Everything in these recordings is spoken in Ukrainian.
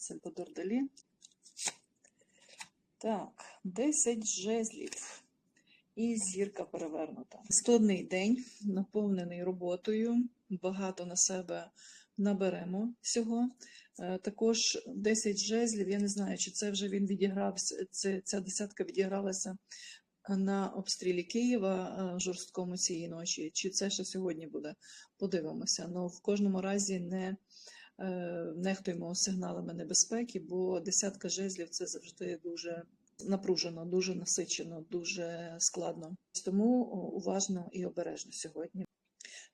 Сальвадор Далі. Так, 10 жезлів. І зірка перевернута. Складний день, наповнений роботою. Багато на себе наберемо всього. Е, Також 10 жезлів. Я не знаю, чи це вже він відігрався. Це, ця десятка відігралася на обстрілі Києва е, жорсткому цієї ночі. Чи це ще сьогодні буде? Подивимося. Ну, в кожному разі не нехтуємо сигналами небезпеки, бо десятка жезлів це завжди дуже напружено, дуже насичено, дуже складно. Тому уважно і обережно сьогодні.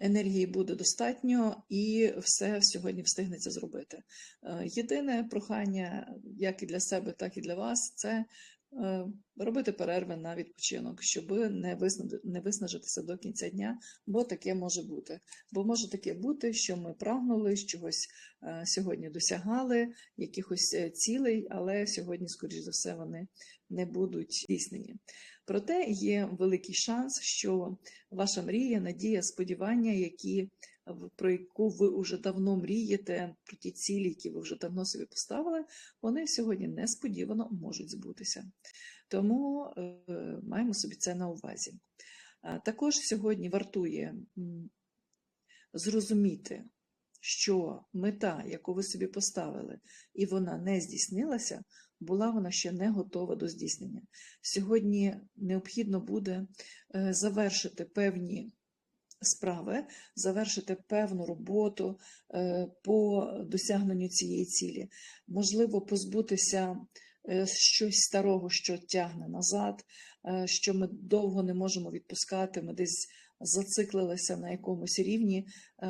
Енергії буде достатньо, і все сьогодні встигнеться зробити. Е, Єдине прохання, як і для себе, так і для вас, це е, робити перерви на відпочинок, щоб не виснажитися до кінця дня, бо таке може бути. Бо може таке бути, що ми прагнули чогось е, сьогодні досягали, якихось е, цілей, але сьогодні, скоріш за все, вони не будуть здійснені. Проте є великий шанс, що ваша мрія, надія, сподівання, які про яку ви вже давно мрієте, про ті цілі, які ви вже давно собі поставили, вони сьогодні несподівано можуть збутися. Тому е, маємо собі це на увазі. Також сьогодні вартує зрозуміти, що мета, яку ви собі поставили, і вона не здійснилася, була вона ще не готова до здійснення. Сьогодні необхідно буде е, завершити певні справи, завершити певну роботу е, по досягненню цієї цілі. Можливо, позбутися е, щось старого, що тягне назад, е, що ми довго не можемо відпускати, ми десь зациклилися на якомусь рівні,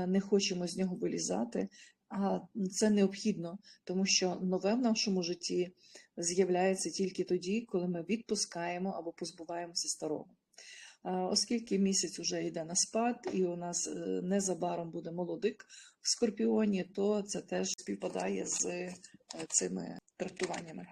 не хочемо з нього вилізати. А це необхідно, тому що нове в нашому житті з'являється тільки тоді, коли ми відпускаємо або позбуваємося старого. А, Оскільки місяць уже йде на спад, і у нас е, незабаром буде молодик в скорпіоні, то це теж співпадає з е, цими трактуваннями.